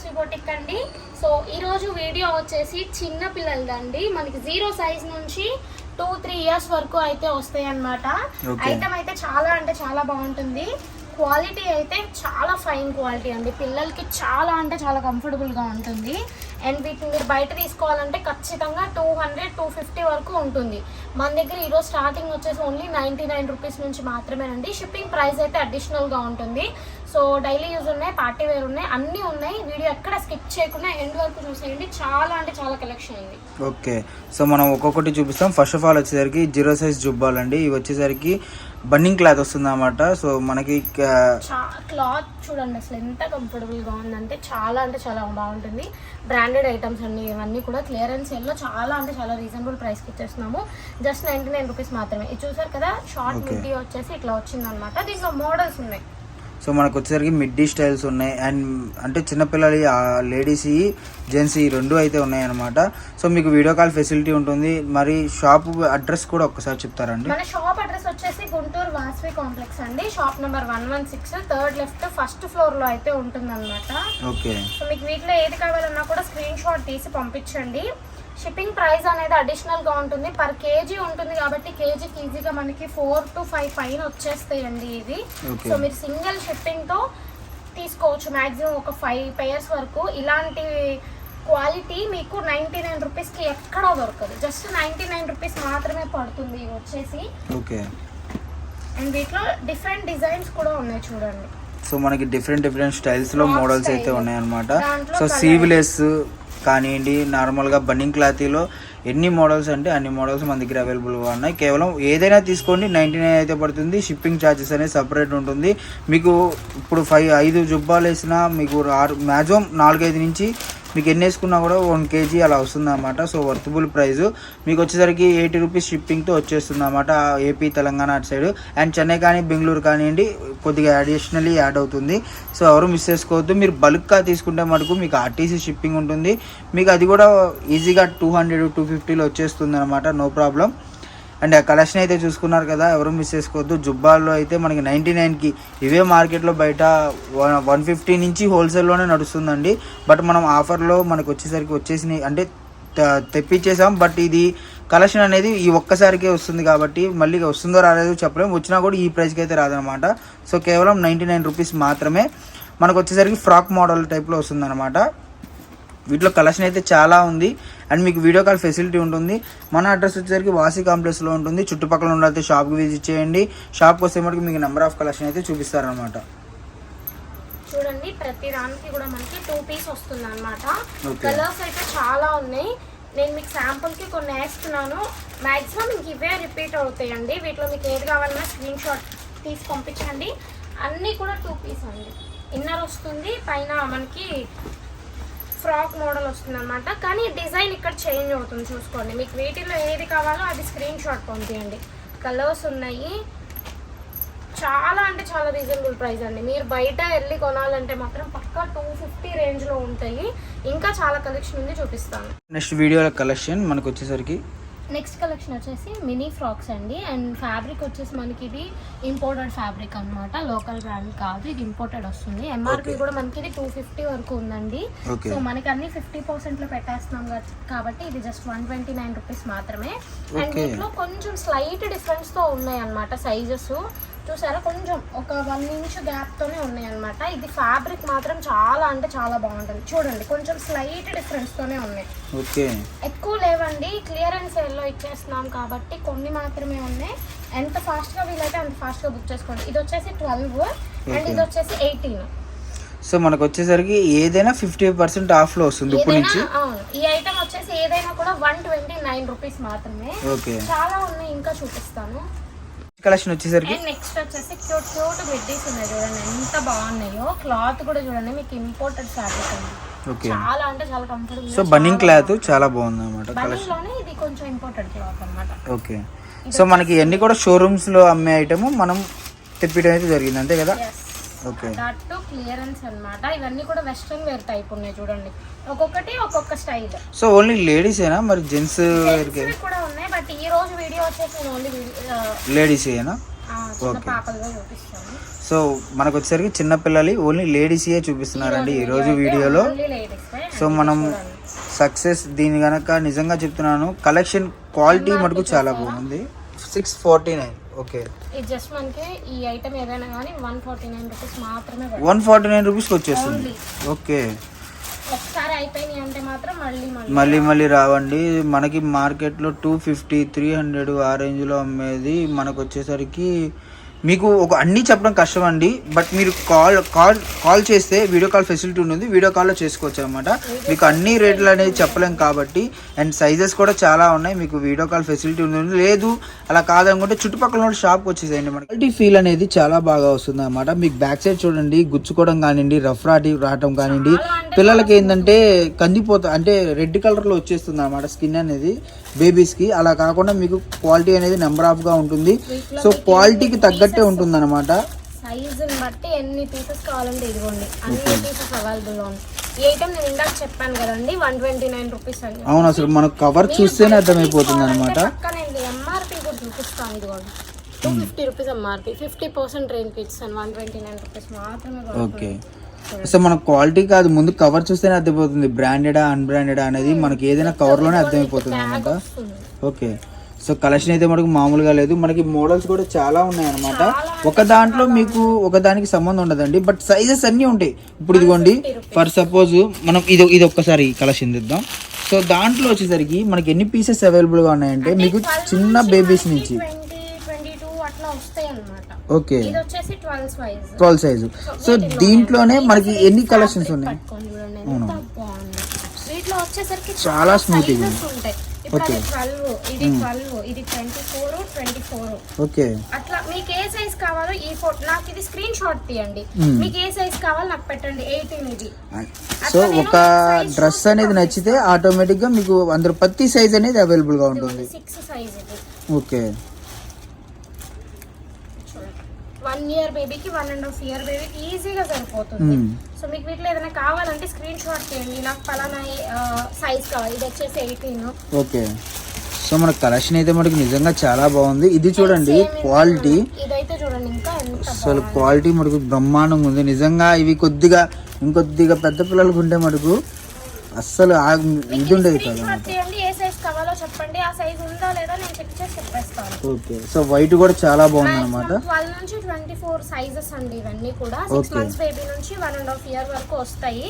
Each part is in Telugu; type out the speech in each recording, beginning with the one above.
వాసవి బొటిక్ అండి. సో ఈ రోజు వీడియో వచ్చేసి చిన్న పిల్లలదండి. మనకి జీరో సైజ్ నుంచి టూ త్రీ ఇయర్స్ వరకు అయితే వస్తాయి అన్నమాట Okay. ఐటమ్ అయితే చాలా అంటే చాలా బాగుంటుంది. క్వాలిటీ అయితే చాలా ఫైన్ క్వాలిటీ అండి. పిల్లలకి చాలా అంటే చాలా comfortable గా ఉంటుంది. అండ్ వీటిని మీరు బయట తీసుకోవాలంటే ఖచ్చితంగా టూ హండ్రెడ్ టూ ఫిఫ్టీ వరకు ఉంటుంది. మన దగ్గర ఈరోజు స్టార్టింగ్ వచ్చేసి ఓన్లీ నైంటీ నైన్ రూపీస్ నుంచి మాత్రమేనండి. షిప్పింగ్ ప్రైస్ అయితే అడిషనల్గా ఉంటుంది. సో డైలీ యూజ్ ఉన్నాయి పార్టీ వేర్ ఉన్నాయి అన్నీ ఉన్నాయి. వీడియో ఎక్కడ స్కిప్ చేయకుండా ఎండ్ వరకు చూసేయండి. చాలా అంటే చాలా కలెక్షన్ ఉంది. ఓకే. సో మనం ఒక్కొక్కటి చూపిస్తాం. ఫస్ట్ ఆఫ్ ఆల్ వచ్చేసరికి జీరో సైజ్ జుబ్బాలండి. ఇవి వచ్చేసరికి బన్నింగ్ క్లాత్ వస్తుంది అన్నమాట సో మనకి క్లాత్ చూడండి అసలు ఎంత కంఫర్టబుల్గా ఉందంటే చాలా అంటే చాలా బాగుంటుంది. బ్రాండెడ్ ఐటమ్స్ అన్ని ఇవన్నీ కూడా క్లియరెన్స్లో చాలా అంటే చాలా రీజనబుల్ ప్రైస్కి ఇచ్చేస్తున్నాము. జస్ట్ నైంటీ నైన్ రూపీస్ మాత్రమే. ఇది చూసారు కదా? షార్ట్. మిడ్డీ వచ్చేసి ఇట్లా వచ్చిందనమాట దీంట్లో మోడల్స్ ఉన్నాయి. సో మనకు వచ్చేసరికి మిడ్డీ స్టైల్స్ ఉన్నాయి. అండ్ అంటే చిన్నపిల్లలు లేడీస్ జెంట్స్ ఈ రెండు అయితే ఉన్నాయి అనమాట సో మీకు వీడియో కాల్ ఫెసిలిటీ ఉంటుంది. మరి షాప్ అడ్రస్ కూడా ఒక్కసారి చెప్తారండి. మన షాప్ అడ్రస్ వచ్చేసి గుంటూరు వాసవి కాంప్లెక్స్ అండి. Shop number one one six third left first ఫ్లోర్లో అయితే ఉంటుందన్నమాట. ఓకే. సో మీకు వీటిలో ఏది కావాలన్నా కూడా స్క్రీన్ షాట్ తీసి పంపించండి. షిప్పింగ్ ప్రైస్ అనేది అడిషనల్గా ఉంటుంది. పర్ కేజీ ఉంటుంది కాబట్టి కేజీకి ఈజీగా మనకి ఫోర్ టు ఫైవ్ పైన వచ్చేస్తాయండి Okay. సో మీరు సింగిల్ షిప్పింగ్తో తీసుకోవచ్చు. మాక్సిమం ఒక ఫైవ్ పేయర్స్ వరకు. ఇలాంటి క్వాలిటీ మీకు నైంటీ నైన్ రూపీస్కి ఎక్కడా దొరకదు. జస్ట్ నైంటీ నైన్ రూపీస్ మాత్రమే పడుతుంది వచ్చేసి. ఓకే. అండ్ వీటిలో డిఫరెంట్ డిజైన్స్ కూడా ఉన్నాయి చూడండి. సో మనకి డిఫరెంట్ డిఫరెంట్ స్టైల్స్లో మోడల్స్. అయితే ఉన్నాయన్నమాట. దాంట్లో సో సీవ్లెస్ కానివ్వండి నార్మల్గా బన్నింగ్ క్లాతీలో ఎన్ని మోడల్స్ అంటే అన్ని మోడల్స్ మన దగ్గర అవైలబుల్గా ఉన్నాయి. కేవలం ఏదైనా తీసుకోండి నైంటీ నైన్ అయితే పడుతుంది. షిప్పింగ్ ఛార్జెస్ అనేది సపరేట్ ఉంటుంది. మీకు ఇప్పుడు ఫైవ్ ఐదు జుబ్బాలు వేసినా మీకు ఆరు మ్యాక్సిమం నాలుగైదు నుంచి మీకు ఎన్ని వేసుకున్నా కూడా వన్ కేజీ అలా వస్తుంది అనమాట సో వర్తబుల్ ప్రైస్ మీకు వచ్చేసరికి ఎయిటీ రూపీస్ షిప్పింగ్తో వచ్చేస్తుంది అనమాట ఏపీ తెలంగాణ అటు సైడ్. అండ్ చెన్నై కానీ బెంగళూరు కానివ్వండి కొద్దిగా అడిషనల్లీ యాడ్ అవుతుంది. సో ఎవరు మిస్ చేసుకోవద్దు. మీరు బల్క్గా తీసుకుంటే మటుకు మీకు ఆర్టీసీ షిప్పింగ్ ఉంటుంది. మీకు అది కూడా ఈజీగా టూ హండ్రెడ్ టూ ఫిఫ్టీలో వచ్చేస్తుంది అనమాట నో ప్రాబ్లం అండ్ ఆ కలెక్షన్ అయితే చూసుకున్నారు కదా ఎవరు మిస్ చేసుకోవద్దు. జుబ్బాల్లో అయితే మనకి నైంటీ నైన్కి ఇవే మార్కెట్లో బయట వన్ వన్ ఫిఫ్టీ నుంచి హోల్సేల్లోనే నడుస్తుందండి. బట్ మనం ఆఫర్లో మనకు వచ్చేసరికి వచ్చేసినాయి అంటే తెప్పించేసాం బట్ ఇది కలెక్షన్ అనేది ఈ ఒక్కసారికే వస్తుంది కాబట్టి మళ్ళీ వస్తుందో రాలేదో చెప్పలేము వచ్చినా కూడా ఈ ప్రైస్కి అయితే రాదనమాట. సో కేవలం నైంటీ నైన్ రూపీస్ మాత్రమే మనకు వచ్చేసరికి ఫ్రాక్ మోడల్ టైప్లో వస్తుందన్నమాట వీటిలో కలెక్షన్ అయితే చాలా ఉంది. అండ్ మీకు వీడియో కాల్ ఫెసిలిటీ ఉంటుంది. మన అడ్రస్ వచ్చేసరికి వాసి కాంప్లెక్స్లో ఉంటుంది. చుట్టుపక్కల ఉన్నైతే షాప్కి విజిట్ చేయండి. షాప్కి వస్తే మటుకు మీకు నెంబర్ ఆఫ్ కలెక్షన్ అయితే చూపిస్తారనమాట చూడండి ప్రతి దానికి కూడా మనకి టూ పీస్ వస్తుంది అనమాట. కలర్స్ అయితే చాలా ఉన్నాయి. నేను మీకు శాంపుల్కి కొన్ని వేస్తున్నాను. మాక్సిమం ఇంక ఇవే రిపీట్ అవుతాయండి. వీటిలో మీకు ఏది కావాలన్నా స్క్రీన్ షాట్ తీసి పంపించండి. అన్నీ కూడా టూ పీస్ అండి. ఇన్నర్ వస్తుంది. పైన మనకి ఫ్రాక్ మోడల్ వస్తుందన్నమాట. కానీ డిజైన్ ఇక్కడ చేంజ్ అవుతుంది చూసుకోండి. మీకు వీటిలో ఏది కావాలో అది స్క్రీన్ షాట్ పంపించండి కలర్స్ ఉన్నాయి. చాలా అంటే చాలా రీజనబుల్ ప్రైస్ అండి. మీరు బయట వెళ్ళి కొనాలంటే మాత్రం పక్కా టూ ఫిఫ్టీ రేంజ్లో ఉంటాయి. ఇంకా చాలా కలెక్షన్ ఉంది చూపిస్తాను. నెక్స్ట్ వీడియో కలెక్షన్ మనకు వచ్చేసరికి నెక్స్ట్ కలెక్షన్ వచ్చేసి మినీ ఫ్రాక్స్ అండి అండ్ ఫ్యాబ్రిక్ వచ్చేసి మనకి ఇది ఇంపోర్టెడ్ ఫ్యాబ్రిక్ అన్నమాట లోకల్ బ్రాండ్ కాదు ఇది ఇంపోర్టెడ్ వస్తుంది ఎంఆర్పి. కూడా మనకి ఇది టూ ఫిఫ్టీ వరకు ఉందండి. సో మనకి అన్ని ఫిఫ్టీ పర్సెంట్లో పెట్టేస్తున్నాం కాబట్టి ఇది just one twenty nine rupees మాత్రమే అండ్. వీటిలో కొంచెం స్లైట్ డిఫరెన్స్తో ఉన్నాయి అన్నమాట సైజెస్ చూసారా? కొంచెం ఒక వన్ ఇంచ్ గ్యాప్ తోనే ఉన్నాయి అన్నమాట ఇది ఫ్యాబ్రిక్ మాత్రం చాలా అంటే చాలా బాగుంటుంది. చూడండి కొంచెం స్లైట్ డిఫరెన్స్ తోనే ఉన్నాయి. ఓకే. ఎక్కువ లేవండి క్లియరెన్స్ సేల్లో ఇచ్చేస్తున్నాం కాబట్టి కొన్ని మాత్రమే ఉన్నాయి. ఎంత ఫాస్ట్గా వీలైతే అంత ఫాస్ట్గా బుక్ చేసుకోండి. ఇది వచ్చేసి ట్వెల్వ్ అండ్. ఇది వచ్చేసి ఎయిటీన్ సో మనకు వచ్చేసరికి ఏదైనా ఫిఫ్టీ పర్సెంట్ ఆఫ్లో వస్తుంది ఇప్పుడు నుంచి. ఈ ఐటమ్ వచ్చేసి ఏదైనా కూడా వన్ ట్వంటీ నైన్ రూపీస్ మాత్రమే. ఓకే. చాలా ఉన్నాయి ఇంకా చూపిస్తాను. కలెక్షన్ వచ్చేసరికి. అండ్ నెక్స్ట్ వచ్చేసి క్యూట్ క్యూట్ మిడ్డీస్ ఉన్నాయి చూడండి. ఎంత బాగున్నాయో. క్లాత్ కూడా చూడండి. మీకు ఇంపోర్టెడ్ ఫ్యాబ్రిక్ ఉంది ఓకే. చాలా అంటే చాలా కంఫర్టబుల్ సో బన్నింగ్ క్లాత్ చాలా బాగుంది అనమాట బనింగ్ కలెక్షన్. లోనే ఇది కొంచెం ఇంపోర్టెడ్ క్లాత్ అన్నమాట. ఓకే. సో మనకి ఇవన్నీ కూడా షోరూమ్స్లో అమ్మే ఐటమ్ మనం తెప్పించడం అయితే జరిగింది. అంతే కదా? Yes okay that too clearance అన్నమాట. ఇవన్నీ కూడా వెస్ట్రన్ వేర్ టైప్ ఉన్నాయి చూడండి. ఒక్కొక్కటి ఒక్కొక్క స్టైల్. So only లేడీసేనా? మరి జెంట్స్ కూడా ఉన్నాయి బట్ ఈ రోజు వీడియో వచ్చేసి నేను ఓన్లీ Okay. పాపలుగా చూపిస్తాను. సో మనకు వచ్చేసరికి చిన్నపిల్లలు ఓన్లీ లేడీసే చూపిస్తున్నారండి ఈ రోజు వీడియోలో. లేడీస్. సో మనం సక్సెస్ దీని గనక నిజంగా చెప్తున్నాను కలెక్షన్ క్వాలిటీ మటుకు చాలా బాగుంది. సిక్స్ ఫార్టీ నైన్ ఓకే ఇది జస్ట్ మనకి ఈ ఐటమ్ ఏదైనా కానీ వన్ ఫార్టీ నైన్ రూపీస్ మాత్రమే. వన్ ఫార్టీ నైన్ రూపీస్కి వచ్చేస్తుంది. ఓకే ఒకసారి అయిపోయినాయి అంటే మాత్రం మళ్ళీ మళ్ళీ. మళ్ళీ మళ్ళీ రావండి. మనకి మార్కెట్లో టూ ఫిఫ్టీ త్రీ హండ్రెడ్ ఆ రేంజ్లో అమ్మేది. మనకు వచ్చేసరికి మీకు ఒక అన్నీ చెప్పడం కష్టం అండి బట్ మీరు కాల్ కాల్ కాల్ చేస్తే వీడియో కాల్ ఫెసిలిటీ ఉంటుంది వీడియో కాల్లో చేసుకోవచ్చు అనమాట మీకు అన్ని రేట్లు అనేది చెప్పలేం కాబట్టి అండ్ సైజెస్ కూడా చాలా ఉన్నాయి మీకు వీడియో కాల్ ఫెసిలిటీ ఉంటుంది. లేదు అలా కాదనుకుంటే చుట్టుపక్కల ఉన్న షాప్కి వచ్చేసేయండి మన క్వాలిటీ ఫీల్ అనేది చాలా బాగా వస్తుంది అనమాట మీకు బ్యాక్ సైడ్ చూడండి గుచ్చుకోవడం కానివ్వండి రఫ్ రాటి రావటం కానివ్వండి పిల్లలకి ఏంటంటే కందిపోతా అంటే రెడ్ కలర్లో వచ్చేస్తుంది అనమాట స్కిన్ అనేది. బేబీస్కి అలా కాకుండా మీకు క్వాలిటీ అనేది నెంబర్ ఆఫ్గా ఉంటుంది. సో క్వాలిటీకి తగ్గట్టే ఉంటుంది అనమాట సైజుని బట్టి ఎన్ని పీసెస్ కావాలంటే ఇదిగోండి. అన్ని పీసెస్ అవైలబుల్ ఉంది ఈ ఐటమ్ నేను ఇందాక చెప్పాను కదండి వన్ ట్వంటీ నైన్ రూపీస్ అని అవును అసలు మనకు కవర్ చూస్తేనే అర్థమైపోతుంది అనమాట ఎంఆర్పి కూడా చూపిస్తాను ఇదిగోండి. Two fifty rupees MRP fifty percent రేంజ్కి ఇస్తాను వన్ ట్వంటీ నైన్ రూపీస్ మాత్రమే ఓకే సో మన క్వాలిటీ కాదు. ముందు కవర్ చూస్తేనే అర్థమైపోతుంది. బ్రాండెడా అన్బ్రాండెడా అనేది మనకి ఏదైనా కవర్లోనే అర్థమైపోతుంది అనమాట ఓకే సో కలెక్షన్ అయితే మనకు మామూలుగా లేదు. మనకి మోడల్స్ కూడా చాలా ఉన్నాయి అనమాట ఒక దాంట్లో మీకు ఒక దానికి సంబంధం ఉండదండి. బట్ సైజెస్ అన్నీ ఉంటాయి. ఇప్పుడు ఇదిగోండి. ఫర్ సపోజ్ మనం ఇది ఇది ఒక్కసారి కలెక్షన్ తెద్దాం సో దాంట్లో వచ్చేసరికి మనకి ఎన్ని పీసెస్ అవైలబుల్గా ఉన్నాయంటే మీకు చిన్న బేబీస్ నుంచి. ఓకే. ఇది వచ్చేసి ట్వెల్వ్ సైజ్. సో దీంట్లోనే మనకి ఎన్ని కలెక్షన్స్ ఉన్నాయి? వీటిలో వచ్చేసరికి చాలా smooth గా sizes ఉంటాయి. ఇప్పుడు అది ట్వెల్వ్ ఇది ట్వెల్వ్ ఇది twenty four twenty four okay. అట్లా మీకు ఏ సైజ్ కావాలో ఈ ఫోటో నాకు ఇది స్క్రీన్ షాట్ తీయండి. మీకు ఏ సైజ్ కావాలో నాకు పెట్టండి. ఎయిటీన్ ఇది సో ఒక డ్రెస్ అనేది నచ్చితే ఆటోమేటిక్గా మీకు అందరు ప్రతి సైజ్ అనేది అవైలబుల్గా ఉంటుంది. సిక్స్ సైజ్ ఇది. ఓకే చూడండి వన్ ఇయర్ బేబీకి వన్ అండ్ హాఫ్ ఇయర్ బేబీకి ఈజీగా సరిపోతుంది. సో మీకు వీటిలో ఏదైనా కావాలంటే స్క్రీన్ షాట్ చేయండి. నాకు పలానా సైజ్ కావాలి. ఇది వచ్చేసి ఎయిటీన్ ఓకే సో మన కలెక్షన్ అయితే మనకి నిజంగా చాలా బాగుంది. ఇది చూడండి క్వాలిటీ అసలు క్వాలిటీ మనకు బ్రహ్మాండంగా ఉంది. నిజంగా ఇవి కొద్దిగా ఇంకొద్దిగా పెద్ద పిల్లలకు ఉంటే మనకు అస్సలు ఇది ఉండేది కదా కావాలో చెప్పండి. ఆ సైజ్ ఉందా లేదా నేను చెక్ చేసి చెప్పేస్తాను. ఓకే. సో వైట్ కూడా చాలా బాగుంది అనమాట ట్వెల్వ్ నుంచి ట్వంటీ ఫోర్ సైజెస్ అండి ఇవన్నీ కూడా. Six Okay. మంత్స్ బేబీ నుంచి వన్ అండ్ హాఫ్ ఇయర్ వరకు వస్తాయి.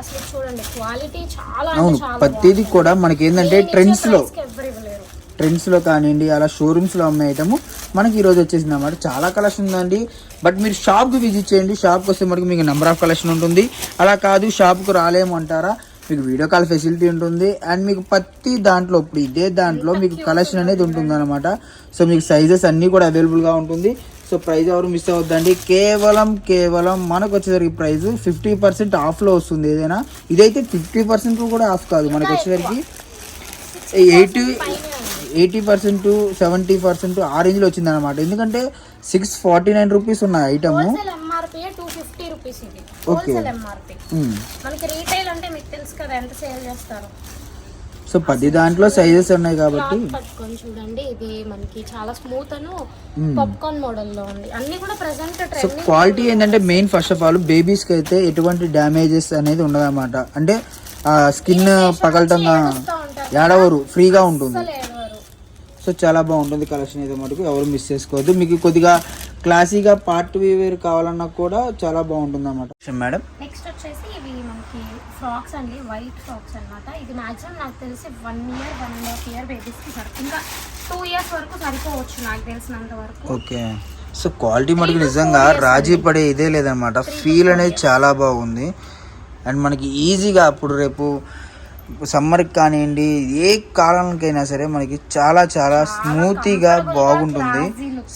అసలు చూడండి క్వాలిటీ చాలా అవును అంటే చాలా ప్రతిదీ కూడా మనకి ఏంటంటే ట్రెండ్స్లో. ఇవ్వలేరు. ట్రెండ్స్లో కానివ్వండి అలా షోరూమ్స్లో అమ్మే ఐటమ్ మనకి ఈరోజు వచ్చేసింది అనమాట చాలా కలెక్షన్ ఉందండి. బట్ మీరు షాప్కి విజిట్ చేయండి. షాప్కి వస్తే మనకి మీకు నెంబర్ ఆఫ్ కలెక్షన్ ఉంటుంది. అలా కాదు షాప్కి రాలేము అంటారా? మీకు వీడియో కాల్ ఫెసిలిటీ ఉంటుంది. అండ్ మీకు ప్రతి దాంట్లో ఇప్పుడు ఇదే దాంట్లో మీకు కలెక్షన్ అనేది ఉంటుంది అనమాట సో మీకు సైజెస్ అన్నీ కూడా అవైలబుల్గా ఉంటుంది. సో ప్రైస్ ఎవరు మిస్ అవ్వద్దండి. కేవలం కేవలం మనకు వచ్చేసరికి ప్రైస్ ఫిఫ్టీ పర్సెంట్ ఆఫ్లో వస్తుంది ఏదైనా. ఇదైతే ఫిఫ్టీ పర్సెంట్ కూడా ఆఫ్ కాదు మనకు వచ్చేసరికి. Eighty eighty percent seventy percent ఆ రేంజ్లో వచ్చింది అనమాట ఎందుకంటే సిక్స్ ఫార్టీ నైన్ రూపీస్ ఉన్న item MRP two fifty rupees ఇది. హోల్సేల్ ఎంఆర్పి మనకి రీటైల్ అంటే మీకు తెలుసు కదా ఎంత సేల్ చేస్తారు? సో ప్రతి దాంట్లో సైజెస్ ఉన్నాయి కాబట్టి. పట్టుకొని చూడండి ఇది మనకి చాలా స్మూత్ అను పాప్కార్న్ మోడల్లో ఉంది. అన్ని కూడా ప్రెసెంట్ సో క్వాలిటీ ఏంటంటే మెయిన్ ఫస్ట్ ఆఫ్ ఆల్ బేబీస్కి అయితే ఎటువంటి డ్యామేజెస్ అనేది ఉండదన్నమాట. అంటే ఆ స్కిన్ పగలటం ఉంటారు. ఏడవరు ఫ్రీగా ఉంటుంది. సో చాలా బాగుంటుంది కలెక్షన్ అయితే మటుకు ఎవరు మిస్ చేసుకోవద్దు. మీకు కొద్దిగా క్లాసీగా పార్ట్ వేర్ కావాలన్నా కూడా చాలా బాగుంటుంది అన్నమాట మేడం? నెక్స్ట్ వచ్చేసి ఇవి మనకి ఫ్రాక్స్ అండి వైట్ ఫ్రాక్స్ అన్నమాట. ఇది మాక్సిమం నాకు తెలిసి one year one and half year బేబీస్కి సరిపో ఇంకా టూ ఇయర్స్ వరకు సరిపోవచ్చు నాకు తెలిసినంత వరకు. ఓకే. సో క్వాలిటీ మటుకు నిజంగా రాజీ పడే ఇదే లేదనమాట ఫీల్ అనేది చాలా బాగుంది. అండ్ మనకి ఈజీగా అప్పుడు రేపు సమ్మర్కి కానివ్వండి ఏ కాలానికైనా సరే మనకి చాలా చాలా స్మూతీగా బాగుంటుంది.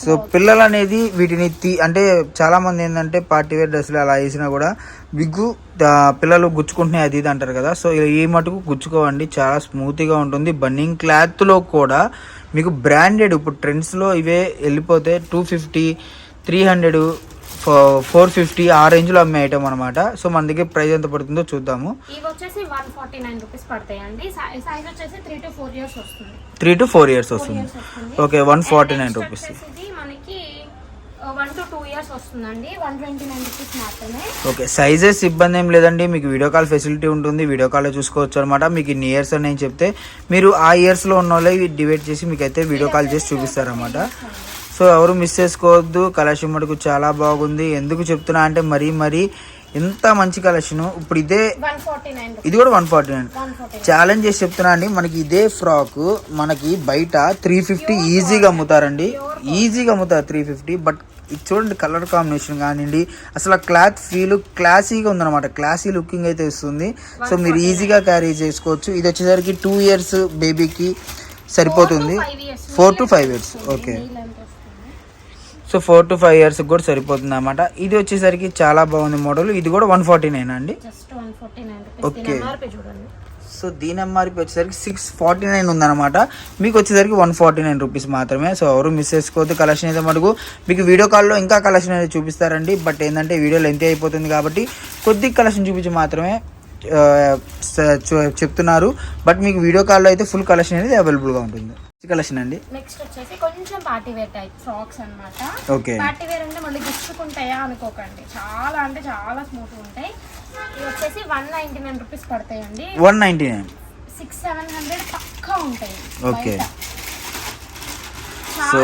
సో పిల్లలు అనేది వీటిని తీ అంటే చాలామంది ఏంటంటే పార్టీ వేర్ డ్రెస్సులు అలా వేసినా కూడా బిగ్గు పిల్లలు గుచ్చుకుంటున్నాయి అది ఇది అంటారు కదా. సో ఈ మటుకు గుచ్చుకోవండి చాలా స్మూత్గా ఉంటుంది. బన్నింగ్ క్లాత్లో కూడా మీకు బ్రాండెడ్ ఇప్పుడు ట్రెండ్స్లో ఇవే వెళ్ళిపోతే two fifty three hundred four fifty ఆ రేంజ్లో అమ్మే ఐటమ్ అనమాట సో మన దగ్గర ప్రైస్ ఎంత పడుతుందో చూద్దాము. త్రీ టు ఫోర్ ఇయర్స్ వస్తుంది. Okay one forty nine rupees okay sizes ఇబ్బంది ఏం లేదండి. మీకు వీడియో కాల్ ఫెసిలిటీ ఉంటుంది. వీడియో కాల్లో చూసుకోవచ్చు అనమాట మీకు ఇన్ని ఇయర్స్ అని నేను చెప్తే మీరు ఆ ఇయర్స్లో ఉన్న వాళ్ళే డివైడ్ చేసి మీకు అయితే వీడియో కాల్ చేసి చూపిస్తారన్నమాట. సో ఎవరు మిస్ చేసుకోవద్దు. కలెక్షన్ మటుకు చాలా బాగుంది. ఎందుకు చెప్తున్నా అంటే మరీ మరీ ఎంత మంచి కలెక్షన్ ఇప్పుడు ఇదే ఇది కూడా వన్ ఫార్టీ నైన్. ఛాలెంజ్ చేసి చెప్తున్నా అండి. మనకి ఇదే ఫ్రాక్ మనకి బయట త్రీ ఫిఫ్టీ ఈజీగా అమ్ముతారండి. ఈజీగా అమ్ముతారు త్రీ ఫిఫ్టీ బట్ ఇది చూడండి కలర్ కాంబినేషన్ కానివ్వండి. అసలు క్లాత్ ఫీల్ క్లాసీగా ఉందన్నమాట. క్లాసీ లుకింగ్ అయితే ఇస్తుంది సో మీరు ఈజీగా క్యారీ చేసుకోవచ్చు. ఇది వచ్చేసరికి టూ ఇయర్స్ బేబీకి సరిపోతుంది. Four to five years okay వస్తుంది so four to five years కూడా సరిపోతుంది అనమాట ఇది వచ్చేసరికి చాలా బాగుంది మోడల్. ఇది కూడా వన్ ఫార్టీ నైన్ అండి? చూడండి. సో దీని ఎంఆర్పి వచ్చేసరికి సిక్స్ ఫార్టీ నైన్ ఉందన్నమాట. మీకు వచ్చేసరికి వన్ ఫార్టీ నైన్ రూపీస్ మాత్రమే. సో ఎవరు మిస్ చేసుకోవద్దు. కలెక్షన్ అయితే మటుకు మీకు వీడియో కాల్లో ఇంకా కలెక్షన్ అయితే చూపిస్తారండి. బట్ ఏంటంటే వీడియో లెంత్ అయిపోతుంది కాబట్టి కొద్ది కలెక్షన్ చూపించి మాత్రమే చెప్తున్నారు. బట్ మీకు వీడియో కాల్లో అయితే ఫుల్ కలెక్షన్ అనేది అవైలబుల్గా ఉంటుంది. కలెక్షన్ అండి? నెక్స్ట్ వచ్చేసి కొంచెం పార్టీ వేర్ టైప్ ఫ్రాక్స్ అన్నమాట. ఓకే పార్టీ వేర్ అంటే మళ్ళీ గుచ్చుకుంటాయా అనుకోకండి. చాలా అంటే చాలా స్మూత్ ఉంటాయి. ఇవి వచ్చేసి వన్ నైన్టీ నైన్ రూపీస్ పడతాయండి. One ninety nine six seven hundred పక్కా ఉంటాయి. బయట. సో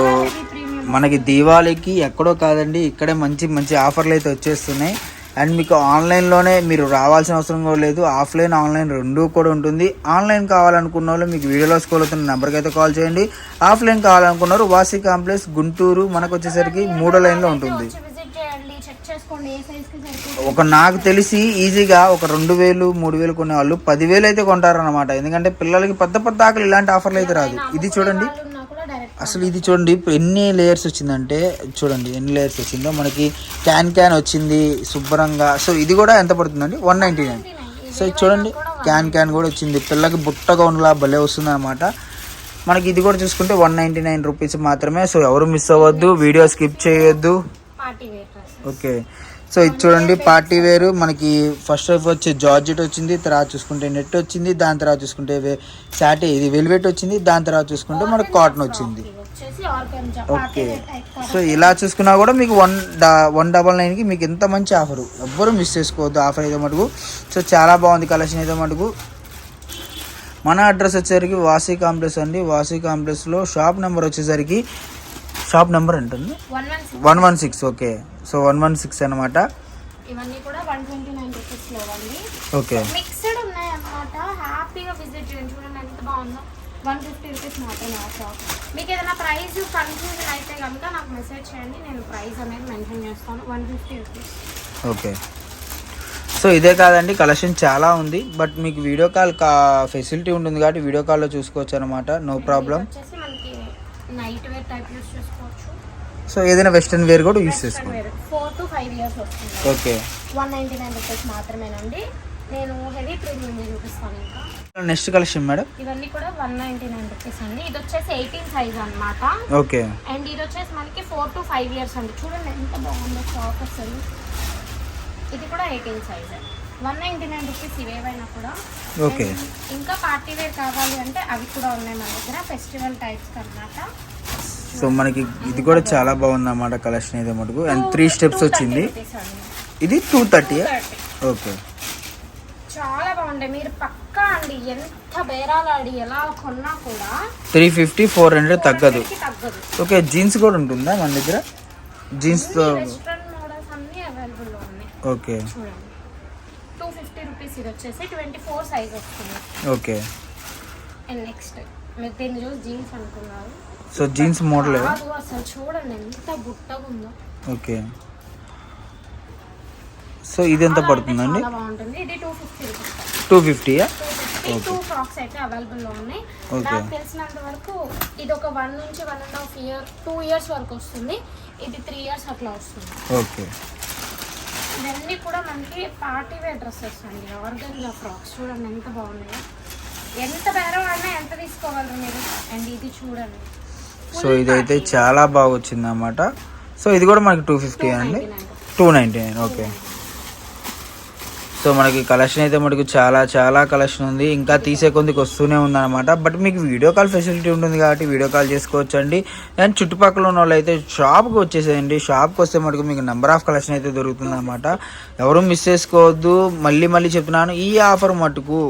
మనకి దీవాళికి ఎక్కడో కాదండి ఇక్కడే మంచి మంచి ఆఫర్లు అయితే వచ్చేస్తున్నాయి. అండ్ మీకు ఆన్లైన్లోనే మీరు రావాల్సిన అవసరం కూడా లేదు. ఆఫ్లైన్ ఆన్లైన్ రెండు కూడా ఉంటుంది. ఆన్లైన్ కావాలనుకున్న వాళ్ళు మీకు వీడియోలో స్కోల్ అవుతున్న నెంబర్కి అయితే కాల్ చేయండి. ఆఫ్లైన్ కావాలనుకున్నారు వాసి కాంప్లెక్స్ గుంటూరు మనకు వచ్చేసరికి మూడో లైన్లో ఉంటుంది. ఒక నాకు తెలిసి ఈజీగా ఒక రెండు వేలు మూడు వేలు కొనే వాళ్ళు పదివేలు అయితే కొంటారనమాట ఎందుకంటే పిల్లలకి పెద్ద పెద్ద ఆకలి ఇలాంటి ఆఫర్లు అయితే రాదు. ఇది చూడండి వాళ్ళు ఉన్నా కూడా డైరెక్ట్ అసలు ఇది చూడండి ఎన్ని లేయర్స్ వచ్చిందంటే చూడండి ఎన్ని లేయర్స్ వచ్చిందో. మనకి క్యాన్ క్యాన్ వచ్చింది శుభ్రంగా. సో ఇది కూడా ఎంత పడుతుందండి? వన్ నైంటీ నైన్ సో చూడండి క్యాన్ క్యాన్ కూడా వచ్చింది. పిల్లకి బుట్ట గౌన్లా భలే వస్తుంది అనమాట మనకి ఇది కూడా చూసుకుంటే వన్ నైంటీ నైన్ రూపీస్ మాత్రమే. సో ఎవరు మిస్ అవ్వద్దు వీడియో స్కిప్ చేయొద్దు. ఓకే సో ఇది చూడండి పార్టీ వేరు. మనకి ఫస్ట్ ఆఫ్ వచ్చి జార్జెట్ వచ్చింది తర్వాత చూసుకుంటే నెట్ వచ్చింది దాని తర్వాత చూసుకుంటే శాటీ ఇది వెల్వెట్ వచ్చింది దాని తర్వాత చూసుకుంటే మనకి కాటన్ వచ్చింది. ఓకే. సో ఇలా చూసుకున్నా కూడా మీకు వన్ వన్ డబల్ నైన్కి మీకు ఎంత మంచి ఆఫర్. ఎవ్వరూ మిస్ చేసుకోవద్దు ఆఫర్ అయితే మటుకు. సో చాలా బాగుంది కలెక్షన్ అయితే మటుకు. మన అడ్రస్ వచ్చేసరికి వాసీ కాంప్లెక్స్ అండి. వాసీ కాంప్లెక్స్లో షాప్ నెంబర్ వచ్చేసరికి షాప్ నెంబర్ ఉంటుంది one one six okay so one one six అనమాట ఇవన్నీ కూడా వన్ ట్వంటీ నైన్ రూపీస్లో అండి ఓకే. మిక్స్డ్ ఉన్నాయి అన్నమాట హ్యాపీగా విజిట్ చేయండి. చూడండి ఎంత బాగుందో. వన్ ఫిఫ్టీ రూపీస్ మాత్రమే ఆ షాప్ మీకు ఏదైనా ప్రైస్ కన్ఫ్యూజన్ అయితే కనుక నాకు మెసేజ్ చేయండి. నేను ప్రైస్ అనేది మెన్షన్ చేస్తాను. One fifty rupees. Okay. So ఇదే కాదండి. కలెక్షన్ చాలా ఉంది. బట్ మీకు వీడియో కాల్ కా ఫెసిలిటీ ఉంటుంది కాబట్టి వీడియో కాల్లో చూసుకోవచ్చు అనమాట no problem. Night wear type use so ఏదైనా వెస్ట్రన్ వేర్ కూడా యూస్ చేసుకోండి. ఫోర్ టు ఫైవ్ ఇయర్స్ వస్తుంది. Okay. One ninety nine rupees మాత్రమేనండి. నేను హెవీ ప్రీమియం చూపిస్తాను ఇంకా. Next collection madam? ఇవన్నీ కూడా వన్ నైంటీ నైన్ రూపీస్ అండి. ఇది వచ్చేసి ఎయిటీన్ సైజ్ అన్నమాట. ఓకే. అండ్ ఇది వచ్చేసి మనకి ఫోర్ టు ఫైవ్ ఇయర్స్ అండి. చూడండి ఎంత బాగుందో షాప్ అసలు. ఇది కూడా eighteen size one ninety nine rupees ఇవేవైనా కూడా. ఓకే. ఇంకా పార్టీ వేర్ కావాలి అంటే అవి కూడా ఉన్నాయి మన దగ్గర. ఫెస్టివల్ టైప్స్ అన్నమాట. సో మనకి ఇది కూడా చాలా బాగుంది అన్నమాట కలెక్షన్ అయితే మటుకు. అండ్ త్రీ స్టెప్స్ వచ్చింది. ఇది టూ థర్టీ 230. ఓకే చాలా బాగుంటాయి. మీరు పక్కా అండి ఎంత బేరాలు ఆడి ఎలా కొన్నా కూడా త్రీ ఫిఫ్టీ ఫోర్ హండ్రెడ్ తగ్గదు. ఓకే జీన్స్ కూడా ఉంటుందా మన దగ్గర? జీన్స్తో లో ఉన్నాయి. ఓకే చూడండి. టూ ఫిఫ్టీ రూపీస్ ఇది వచ్చేసి ట్వంటీ ఫోర్ సైజ్ వస్తుంది. ఓకే అండ్ నెక్స్ట్ మీరు దీన్ని చూసి జీన్స్ అనుకున్నారు. సో జీన్స్ మోడల్ అసలు చూడండి ఎంత బుట్టగా ఉందో ఓకే. సో ఇది ఎంత పడుతుందండి? చాలా బాగుంటుంది. ఇది టూ ఫిఫ్టీయా టూ ఫ్రాక్స్ అయితే అవైలబుల్లో ఉన్నాయి. నాకు తెలిసినంత వరకు ఇది ఒక వన్ నుంచి one and half year two years వరకు వస్తుంది. ఇది త్రీ ఇయర్స్ అట్లా వస్తుంది. ఓకే. ఇవన్నీ కూడా మనకి పార్టీ వేర్ డ్రెస్సెస్ అండి. Organza frocks. చూడండి ఎంత బాగున్నాయో. ఎంత బేరం ఆడినా ఎంత తీసుకోగలరు మీరు? అండ్ ఇది చూడండి. సో ఇదైతే చాలా బాగా వచ్చింది అనమాట సో ఇది కూడా మనకి టూ ఫిఫ్టీ అండి. Two ninety nine okay so మనకి కలెక్షన్ అయితే మనకు చాలా చాలా కలెక్షన్ ఉంది. ఇంకా తీసే కొందికి వస్తూనే ఉందన్నమాట. బట్ మీకు వీడియో కాల్ ఫెసిలిటీ ఉంటుంది కాబట్టి వీడియో కాల్ చేసుకోవచ్చు అండి అండ్ చుట్టుపక్కల ఉన్న వాళ్ళు అయితే షాప్కి వచ్చేసేయండి. షాప్కి వస్తే మనకు మీకు నెంబర్ ఆఫ్ కలెక్షన్ అయితే దొరుకుతుంది అనమాట ఎవరు మిస్ చేసుకోవద్దు. మళ్ళీ మళ్ళీ చెప్తున్నాను. ఈ ఆఫర్ మటుకు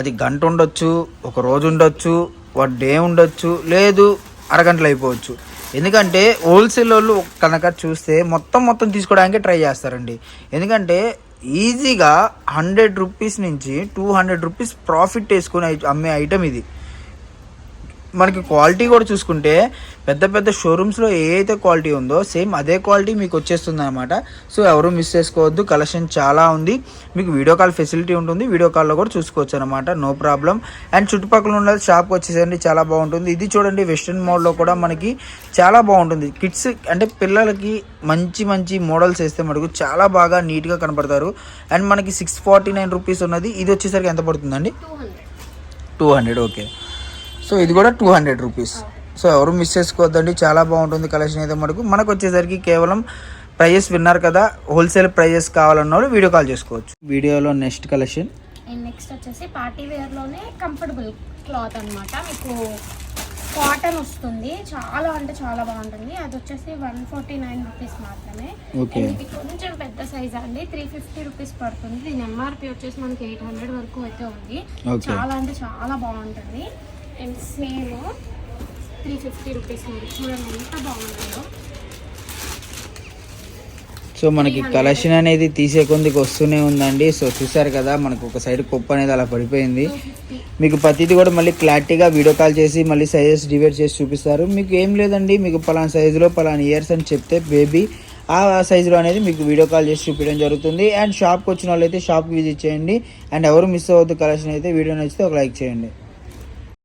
అది గంట ఉండొచ్చు ఒక రోజు ఉండొచ్చు ఒక డే ఉండొచ్చు. లేదు అరగంటలు అయిపోవచ్చు ఎందుకంటే హోల్సేల్ వాళ్ళు కనుక చూస్తే మొత్తం మొత్తం తీసుకోవడానికి ట్రై చేస్తారండి. ఎందుకంటే ఈజీగా హండ్రెడ్ రూపీస్ నుంచి టూ హండ్రెడ్ రూపీస్ ప్రాఫిట్ వేసుకొని అమ్మే ఐటమ్ ఇది. మనకి క్వాలిటీ కూడా చూసుకుంటే పెద్ద పెద్ద షోరూమ్స్లో ఏ అయితే క్వాలిటీ ఉందో సేమ్ అదే క్వాలిటీ మీకు వచ్చేస్తుంది అనమాట సో ఎవరు మిస్ చేసుకోవద్దు కలెక్షన్ చాలా ఉంది. మీకు వీడియో కాల్ ఫెసిలిటీ ఉంటుంది వీడియో కాల్లో కూడా చూసుకోవచ్చు అనమాట నో ప్రాబ్లం అండ్ చుట్టుపక్కల ఉన్న షాప్కి వచ్చేసండి చాలా బాగుంటుంది. ఇది చూడండి వెస్ట్రన్ మోడ్లో కూడా మనకి చాలా బాగుంటుంది. కిడ్స్ అంటే పిల్లలకి మంచి మంచి మోడల్స్ వేస్తే మనకు చాలా బాగా నీట్గా కనపడతారు. అండ్ మనకి సిక్స్ ఫార్టీ నైన్ రూపీస్ ఉన్నది. ఇది వచ్చేసరికి ఎంత పడుతుందండి? Two hundred two hundred okay so ఇది కూడా టూ హండ్రెడ్ రూపీస్. సో ఎవరు మిస్ చేసుకోవద్దండి చాలా బాగుంటుంది కలెక్షన్ అయితే మనకు మనకు వచ్చేసరికి కేవలం ప్రైజెస్ విన్నారు కదా హోల్సేల్ ప్రైజెస్ కావాలన్న వాళ్ళు వీడియో కాల్ చేసుకోవచ్చు. వీడియోలో నెక్స్ట్ కలెక్షన్ అండ్ నెక్స్ట్ వచ్చేసి పార్టీ వేర్లోనే కంఫర్టబుల్ క్లాత్ అన్నమాట. మీకు కాటన్ వస్తుంది. చాలా అంటే చాలా బాగుంటుంది. అది వచ్చేసి వన్ ఫార్టీ నైన్ రూపీస్ మాత్రమే ఇది కొంచెం పెద్ద సైజ్ అండి. త్రీ ఫిఫ్టీ రూపీస్ పడుతుంది. దీని ఎంఆర్పి వచ్చేసి మనకి ఎయిట్ హండ్రెడ్ వరకు అయితే ఉంది. చాలా అంటే చాలా బాగుంటుంది. And same three fifty rupees ఉంది చూడండి ఎంత బాగుంటుందో. సో మనకి కలెక్షన్ అనేది తీసే కొందికి వస్తూనే ఉందండి. సో చూసారు కదా మనకు ఒక సైడ్ కుప్ప అనేది అలా పడిపోయింది. మీకు ప్రతిదీ కూడా మళ్ళీ క్లారిటీగా వీడియో కాల్ చేసి మళ్ళీ సైజెస్ డివైడ్ చేసి చూపిస్తారు. మీకు ఏం లేదండి మీకు పలానా సైజులో పలానా ఇయర్స్ అని చెప్తే బేబీ ఆ సైజులో అనేది మీకు వీడియో కాల్ చేసి చూపించడం జరుగుతుంది. అండ్ షాప్కి వచ్చిన వాళ్ళు అయితే షాప్కి విజిట్ చేయండి. అండ్ ఎవరు మిస్ అవ్వద్దు కలెక్షన్ అయితే వీడియో నచ్చితే ఒక లైక్ చేయండి.